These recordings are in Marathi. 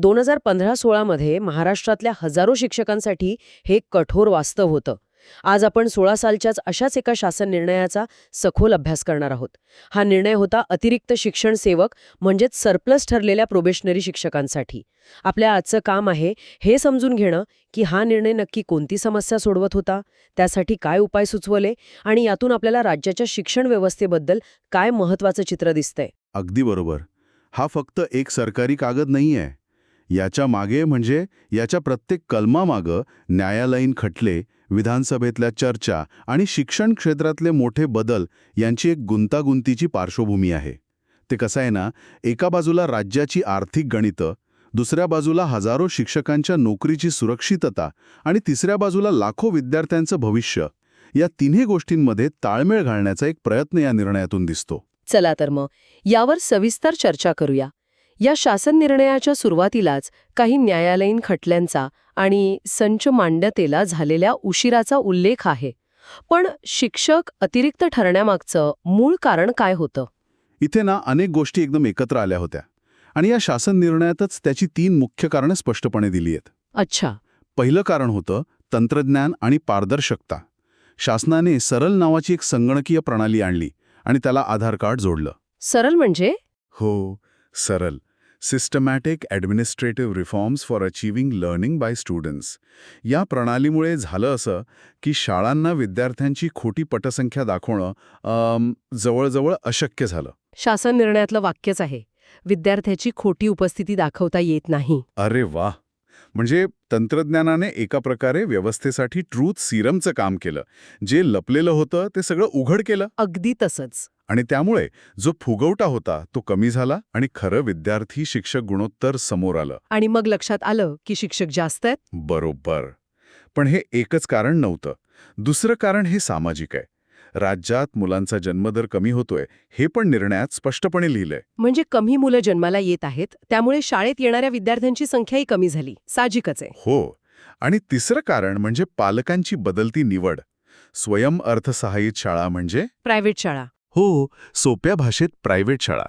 दोन हजार पंधरा सोळामध्ये महाराष्ट्रातल्या हजारो शिक्षकांसाठी हे कठोर वास्तव होतं. आज आपण सोळा सालच्याच अशाच एका शासन निर्णयाचा सखोल अभ्यास करणार आहोत. हा निर्णय होता अतिरिक्त शिक्षण सेवक म्हणजेच सरप्लस ठरलेल्या प्रोबेशनरी शिक्षकांसाठी. आपल्या आजचं काम आहे हे समजून घेणं की हा निर्णय नक्की कोणती समस्या सोडवत होता त्यासाठी काय उपाय सुचवले आणि यातून आपल्याला राज्याच्या शिक्षण व्यवस्थेबद्दल काय महत्वाचं चित्र दिसतंय. अगदी बरोबर. हा फक्त एक सरकारी कागद नाही आहे याच्या मागे म्हणजे याच्या प्रत्येक कलमामागं न्यायालयीन खटले विधानसभेतल्या चर्चा आणि शिक्षण क्षेत्रातले मोठे बदल यांची एक गुंतागुंतीची पार्श्वभूमी आहे. ते कसं आहे ना एका बाजूला राज्याची आर्थिक गणितं दुसऱ्या बाजूला हजारो शिक्षकांच्या नोकरीची सुरक्षितता आणि तिसऱ्या बाजूला लाखो विद्यार्थ्यांचं भविष्य या तिन्ही गोष्टींमध्ये ताळमेळ घालण्याचा एक प्रयत्न या निर्णयातून दिसतो. चला तर मग यावर सविस्तर चर्चा करूया. या शासन निर्णयाच्या सुरुवातीलाच काही न्यायालयीन खटल्यांचा आणि संच मांडतेला झालेल्या उशिराचा उल्लेख आहे. पण शिक्षक अतिरिक्त ठरण्यामागचं मूळ कारण काय होतं? इथे ना अनेक गोष्टी एकदम एकत्र आल्या होत्या आणि या शासन निर्णयातच त्याची तीन मुख्य कारणं स्पष्टपणे दिली आहेत. अच्छा. पहिलं कारण होतं तंत्रज्ञान आणि पारदर्शकता. शासनाने सरल नावाची एक संगणकीय प्रणाली आणली आणि त्याला आधार कार्ड जोडलं. सरळ म्हणजे? हो सरल. Systematic administrative reforms for achieving learning by students या प्रणालीमुळे झालं असं की शाळांना विद्यार्थ्यांची खोटी पटसंख्या दाखवणं जवळजवळ अशक्य झालं. शासन निर्णयातलं वाक्यच आहे. विद्यार्थ्याची खोटी उपस्थिती दाखवता येत नाही. अरे वा म्हणजे तंत्रज्ञानाने एका प्रकारे व्यवस्थेसाठी ट्रूथ सिरमचं काम केलं. जे लपलेलं होतं ते सगळं उघड केलं? अगदी तसंच. आणि त्यामुळे जो फुगवटा होता तो कमी झाला आणि खरं विद्यार्थी शिक्षक गुणोत्तर समोर आलं. आणि मग लक्षात आलं की शिक्षक जास्त आहेत? बरोबर. पण हे एकच कारण नव्हतं. दुसरं कारण हे सामाजिक आहे. राज्यात मुलांचा जन्मदर कमी होतोय हे पण निर्णयात स्पष्टपणे लिहिलंय. म्हणजे कमी मुलं जन्माला येत आहेत त्यामुळे शाळेत येणाऱ्या विद्यार्थ्यांची संख्याही कमी झाली. साहजिकच आहे. हो. आणि तिसरं कारण म्हणजे पालकांची बदलती निवड. स्वयं अर्थसहाय्यित शाळा म्हणजे? प्रायव्हेट शाळा. हो सोप्या भाषेत प्रायव्हेट शाळा.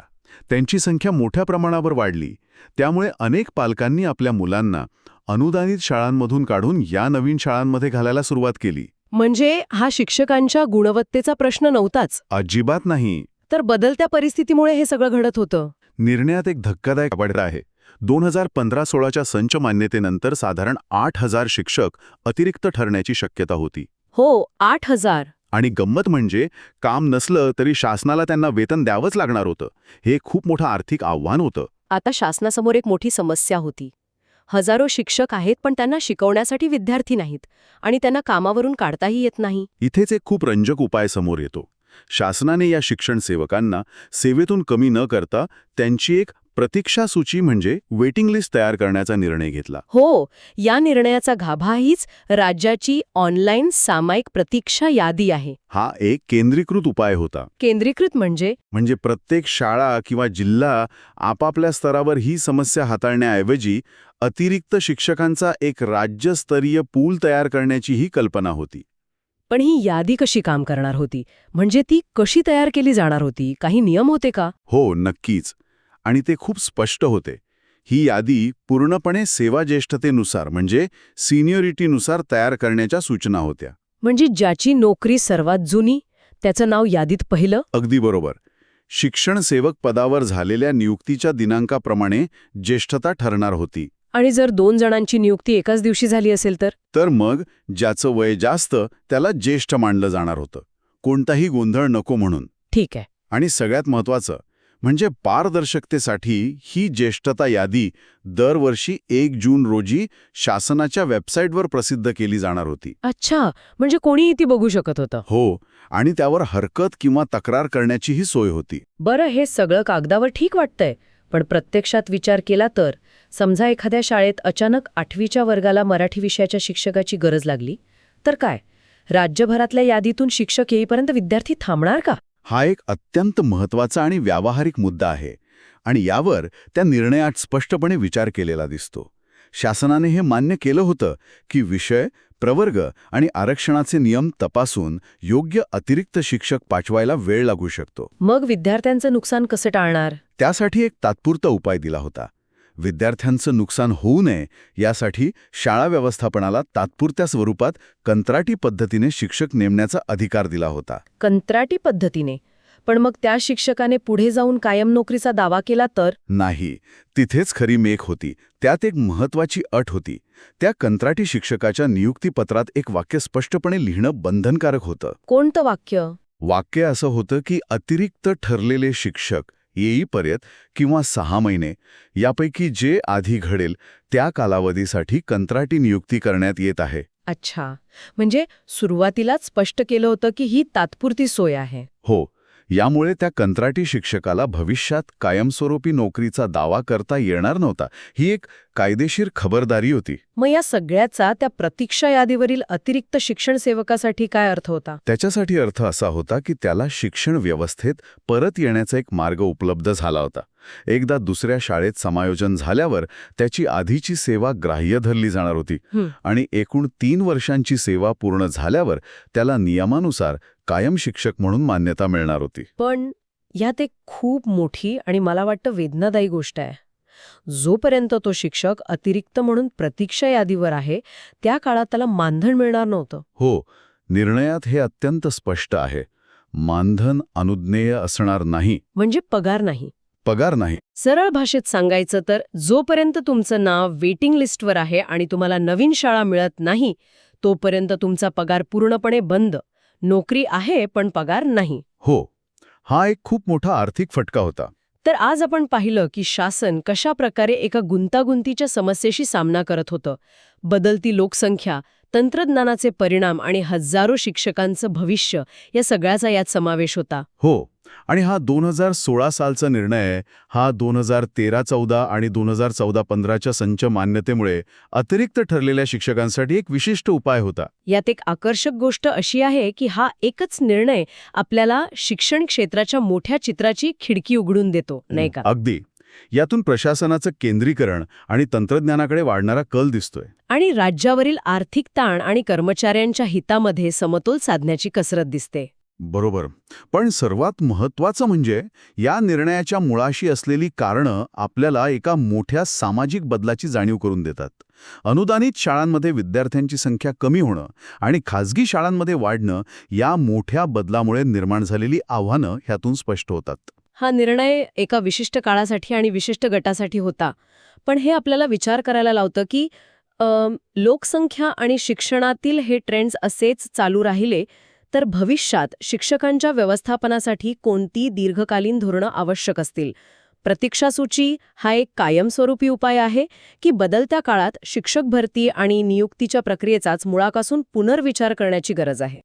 त्यांची संख्या मोठ्या प्रमाणावर वाढली. त्यामुळे अनेक पालकांनी आपल्या मुलांना अनुदानित शाळांमधून काढून या नवीन शाळांमध्ये घालायला सुरुवात केली. म्हणजे हा शिक्षकांच्या गुणवत्तेचा प्रश्न नव्हताच. अजिबात नाही. तर बदलत्या परिस्थितीमुळे हे सगळं घडत होतं. निर्णयात एक धक्कादायक वाढ आहे. दोन हजार पंधरा सोळाच्या संच मान्यतेनंतर साधारण आठ हजार शिक्षक अतिरिक्त ठरण्याची शक्यता होती. हो आठ हजार. आणि गंमत म्हणजे काम नसलं तरी शासनाला त्यांना वेतन द्यावंच लागणार होतं. हे खूप मोठं आर्थिक आव्हान होतं. आता शासनासमोर एक मोठी समस्या होती. हजारो शिक्षक आहेत पण त्यांना शिकवण्यासाठी विद्यार्थी नाहीत आणि त्यांना कामावरून काढताही येत नाही. इथेच एक खूप रंजक उपाय समोर येतो. शासनाने या शिक्षण सेवकांना सेवेतून कमी न करता त्यांची एक प्रतीक्षा सूची म्हणजे वेटिंग लिस्ट तयार करण्याचा निर्णय घेतला. हो या निर्णयाचा गाभा हीच राज्याची ऑनलाईन सामायिक प्रतीक्षा यादी आहे. हा एक केंद्रीकृत उपाय होता. केंद्रीकृत म्हणजे? म्हणजे प्रत्येक शाळा किंवा जिल्हा आपापल्या स्तरावर ही समस्या हाताळण्याऐवजी अतिरिक्त शिक्षकांचा एक राज्यस्तरीय पूल तयार करण्याची ही कल्पना होती. पण ही यादी कशी काम करणार होती? म्हणजे ती कशी तयार केली जाणार होती? काही नियम होते का? हो नक्कीच. आणि ते खूप स्पष्ट होते. ही यादी पूर्णपणे सेवाज्येष्ठतेनुसार म्हणजे सिनियरिटीनुसार तयार करण्याच्या सूचना होत्या. म्हणजे ज्याची नोकरी सर्वात जुनी त्याचं नाव यादीत पहिलं? अगदी बरोबर. शिक्षण सेवक पदावर झालेल्या नियुक्तीच्या दिनांकाप्रमाणे ज्येष्ठता ठरणार होती. आणि जर दोन जणांची नियुक्ती एकाच दिवशी झाली असेल तर? तर मग ज्याचं वय जास्त त्याला ज्येष्ठ मानलं जाणार होतं. कोणताही गोंधळ नको म्हणून. ठीक आहे. आणि सगळ्यात महत्वाचं म्हणजे पारदर्शकतेसाठी ही ज्येष्ठता यादी दरवर्षी एक जून रोजी शासनाच्या वेबसाईटवर प्रसिद्ध केली जाणार होती. अच्छा म्हणजे कोणीही ती बघू शकत होतं. हो आणि त्यावर हरकत किंवा तक्रार करण्याचीही सोय होती. बरं हे सगळं कागदावर ठीक वाटतंय पण प्रत्यक्षात विचार केला तर समजा एखाद्या शाळेत अचानक आठवीच्या वर्गाला मराठी विषयाच्या शिक्षकाची गरज लागली तर काय? राज्यभरातल्या यादीतून शिक्षक येईपर्यंत विद्यार्थी थांबणार का? हा एक अत्यंत महत्त्वाचा आणि व्यावहारिक मुद्दा आहे आणि यावर त्या निर्णयात स्पष्टपणे विचार केलेला दिसतो. शासनाने हे मान्य केलं होतं की विषय प्रवर्ग आणि आरक्षणाचे नियम तपासून योग्य अतिरिक्त शिक्षक पाठवायला वेळ लागू शकतो. मग विद्यार्थ्यांचं नुकसान कसं टाळणार? त्यासाठी एक तात्पुरता उपाय दिला होता. विद्यार्थ्यांचं नुकसान होऊ नये यासाठी शाळा व्यवस्थापनाला तात्पुरत्या स्वरूपात कंत्राटी पद्धतीने शिक्षक नेमण्याचा अधिकार दिला होता. कंत्राटी पद्धतीने? पण मग त्या शिक्षकाने पुढे जाऊन कायम नोकरीचा दावा केला तर? नाही. तिथेच खरी मेख होती. त्यात एक महत्वाची अट होती. त्या कंत्राटी शिक्षकाच्या नियुक्तीपत्रात एक वाक्य स्पष्टपणे लिहिणं बंधनकारक होतं. कोणतं वाक्य? वाक्य असं होतं की अतिरिक्त ठरलेले शिक्षक येईपर्यंत किंवा सहा महिने यापैकी जे आधी घडेल त्या कालावधीसाठी कंत्राटी नियुक्ती करण्यात येत आहे. अच्छा. म्हणजे सुरुवातीलाच स्पष्ट केलं होतं की ही तात्पुरती सोय आहे. हो. यामुळे त्या कंत्राटी शिक्षकाला भविष्यात कायमस्वरूपी नोकरीचा दावा करता येणार नव्हता. ही एक कायदेशीर खबरदारी होती. मग या सगळ्याचा त्या प्रतीक्षा यादीवरील अतिरिक्त शिक्षण सेवकासाठी काय अर्थ होता? त्याच्यासाठी अर्थ असा होता की त्याला शिक्षण व्यवस्थेत परत येण्याचा एक मार्ग उपलब्ध झाला होता. एकदा दुसऱ्या शाळेत समायोजन झाल्यावर त्याची आधीची सेवा ग्राह्य धरली जाणार होती. आणि एकूण तीन वर्षांची सेवा पूर्ण झाल्यावर त्याला नियमानुसार कायम शिक्षक म्हणून मान्यता मिळणार होती. पण यात एक खूप मोठी आणि मला वाटतं वेदनादायी गोष्ट आहे. जोपर्यंत तो शिक्षक अतिरिक्त म्हणून प्रतीक्षा यादीवर आहे त्या काळात त्याला मानधन मिळणार नव्हतं. हो निर्णयात हे अत्यंत स्पष्ट आहे. मानधन अनुज्ञेय असणार नाही. म्हणजे पगार नाही. पगार नाही. सरळ भाषेत सांगायचं तर जोपर्यंत तुमचं नाव वेटिंग लिस्टवर आहे आणि तुम्हाला नवीन शाळा मिळत नाही तोपर्यंत तुमचा पगार पूर्णपणे बंद. नोकरी आहे पण पगार नाही. हो हा एक खूप मोठा आर्थिक फटका होता. तर आज आपण पाहिलं की शासन कशा प्रकारे एका गुंतागुंतीच्या समस्येशी सामना करत होतं. बदलती लोकसंख्या तंत्रज्ञानाचे परिणाम आणि हजारो शिक्षकांचं भविष्य या सगळ्याचा यात समावेश होता. हो आणि हा दोन हजार सोळा सालचा निर्णय हा दोन हजार तेरा चौदा आणि दोन हजार चौदा पंधराच्या संच मान्यतेमुळे अतिरिक्त ठरलेल्या शिक्षकांसाठी एक विशिष्ट उपाय होता. यात एक आकर्षक गोष्ट अशी आहे की हा एकच निर्णय आपल्याला शिक्षण क्षेत्राच्या मोठ्या चित्राची खिडकी उघडून देतो नाही का? अगदी. यातून प्रशासनाचं केंद्रीकरण आणि तंत्रज्ञानाकडे वाढणारा कल दिसतोय. आणि राज्यावरील आर्थिक ताण आणि कर्मचाऱ्यांच्या हितामध्ये समतोल साधण्याची कसरत दिसते. बरोबर. पण सर्वात महत्वाचं म्हणजे या निर्णयाच्या मुळाशी असलेली कारणं आपल्याला एका मोठ्या सामाजिक बदलाची जाणीव करून देतात. अनुदानित शाळांमध्ये विद्यार्थ्यांची संख्या कमी होणं आणि खाजगी शाळांमध्ये वाढणं या मोठ्या बदलामुळे निर्माण झालेली आव्हानं ह्यातून स्पष्ट होतात. हा निर्णय एका विशिष्ट काळासाठी आणि विशिष्ट गटासाठी होता. पण हे आपल्याला विचार करायला लावतं की लोकसंख्या आणि शिक्षणातील हे ट्रेंड्स असेच चालू राहिले तर भविष्यात शिक्षकांच्या व्यवस्थापनासाठी कोणती दीर्घकालीन धोरणं आवश्यक असतील? प्रतीक्षासूची हा एक कायमस्वरूपी उपाय आहे की बदलत्या काळात शिक्षक भरती आणि नियुक्तीच्या प्रक्रियेचाच मुळापासून पुनर्विचार करण्याची गरज आहे?